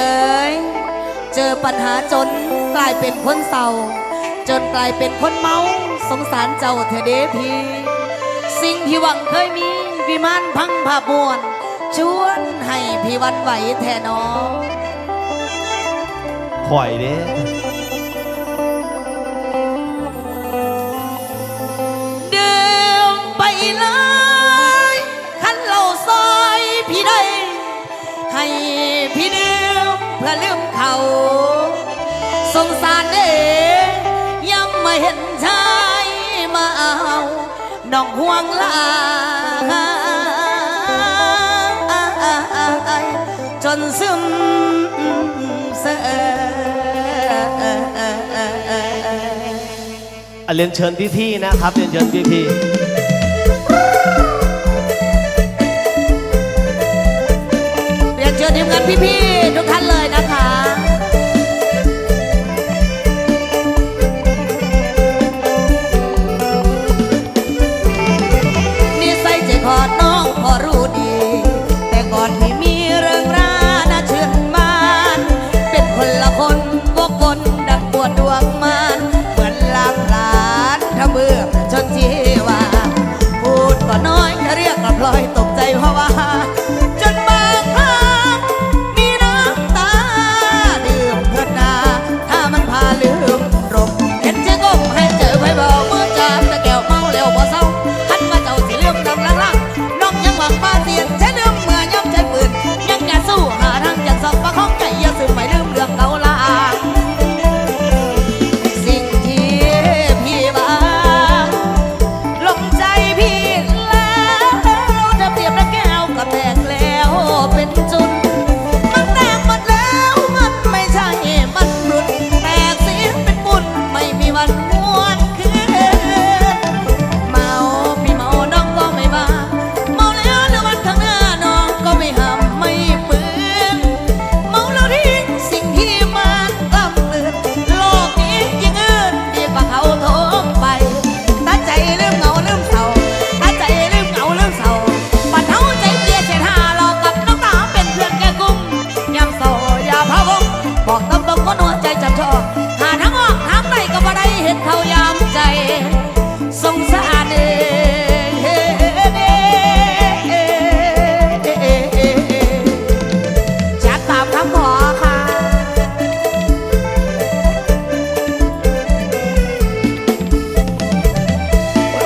อ๋ยเจอปัญหาจนกลายเป็นคนเศร้า จนกลายเป็นคนเมาสงสารเจ้าเธอเดพีสิ่งที่หวังเคยมีวิมานพังผาบวน ชวนให้พี่วันไหวแท่น้อข่อยเด้า สงสารเอ๋ยังไม่เห็นใจมาเอาน้องห่วงลาจนซึมเสอเรียนเชิญพี่ๆนะครับเรียนเชิญพี่ๆเรียเชิญทีมงานพี่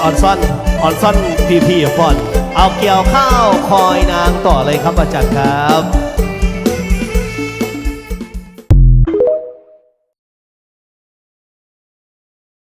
อ่อนซ่อนอ่อนซ่อนพี่ๆก่อน เอาเกี่ยวข้าวคอยนางต่อเลยครับอาจารย์ครับ